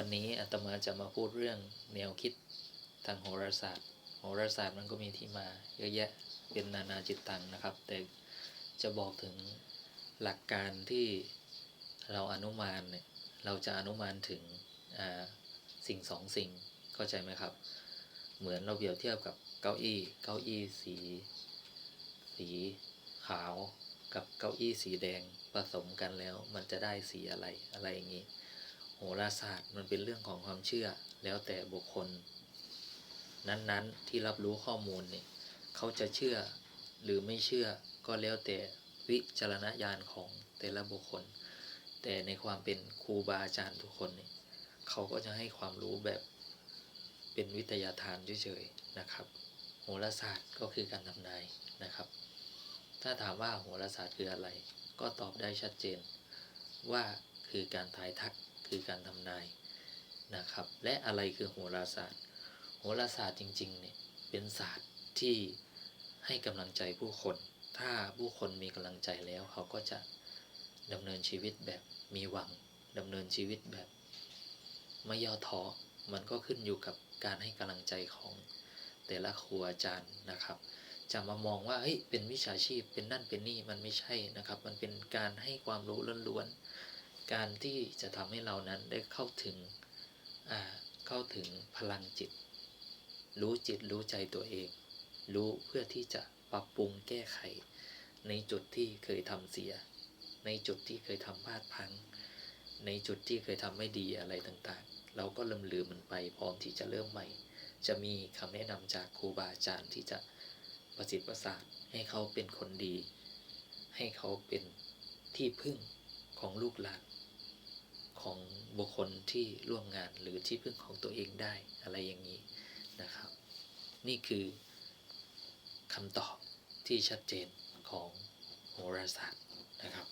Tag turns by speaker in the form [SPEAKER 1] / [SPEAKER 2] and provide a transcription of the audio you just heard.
[SPEAKER 1] วันนี้อาตมาจะมาพูดเรื่องแนวคิดทางโหราศาสตร์ โหราศาสตร์มันก็มีที่มา เยอะแยะเป็นนานาจิตตังนะครับ แต่จะบอกถึงหลักการที่เราอนุมานเนี่ยเราจะอนุมานถึงสิ่งสองสิ่งเข้าใจไหมครับ เหมือนเราเปรียบเทียบกับเก้าอี้ เก้าอี้สี สีขาวกับเก้าอี้สีแดงผสมกันแล้ว มันจะได้สีอะไรอะไรอย่างนี้ โหราศาสตร์มันเป็นเรื่องของความเชื่อ แล้วแต่บุคคล นั้นๆที่รับรู้ข้อมูลเนี่ยเขาจะเชื่อหรือไม่เชื่อก็แล้วแต่วิจารณญาณของแต่ละบุคคล แต่ในความเป็นครูบาอาจารย์ทุกคนเนี่ยเขาก็จะให้ความรู้แบบเป็นวิทยาทานเฉยๆนะครับโหราศาสตร์ก็คือการทำนายนะครับ ถ้าถามว่าโหราศาสตร์คืออะไร ก็ตอบได้ชัดเจนว่าคือการทายทัก คือการทำนายนะครับ และอะไรคือโหราศาสตร์ โหราศาสตร์จริงๆเนี่ยเป็นศาสตร์ที่ให้กำลังใจผู้คน ถ้าผู้คนมีกำลังใจแล้วเขาก็จะดำเนินชีวิตแบบมีหวังดำเนินชีวิตแบบไม่ย่อท้อมันก็ขึ้นอยู่กับการให้กำลังใจของแต่ละครูอาจารย์นะครับ จะมามองว่าเฮ้ยเป็นวิชาชีพเป็นนั่นเป็นนี่มันไม่ใช่นะครับ มันเป็นการให้ความรู้ล้วนๆ การที่จะทำให้เรานั้นได้เข้าถึงเข้าถึงพลังจิต รู้จิตรู้ใจตัวเอง รู้เพื่อที่จะปรับปรุงแก้ไข ในจุดที่เคยทำเสีย ในจุดที่เคยทำพลาดพลัง ในจุดที่เคยทำไม่ดีอะไรต่างๆ เราก็ลืมลืมมันไปพร้อมที่จะเริ่มใหม่ จะมีคำแนะนำจากครูบาอาจารย์ที่จะประสิทธิ์ประสาทให้เขาเป็นคนดี ให้เขาเป็นที่พึ่งของลูกหลาน ของบุคคลที่ร่วมงานหรือที่พึ่งของตัวเองได้อะไรอย่างนี้นะครับ นี่คือคำตอบที่ชัดเจนของโหราศาสตร์นะครับ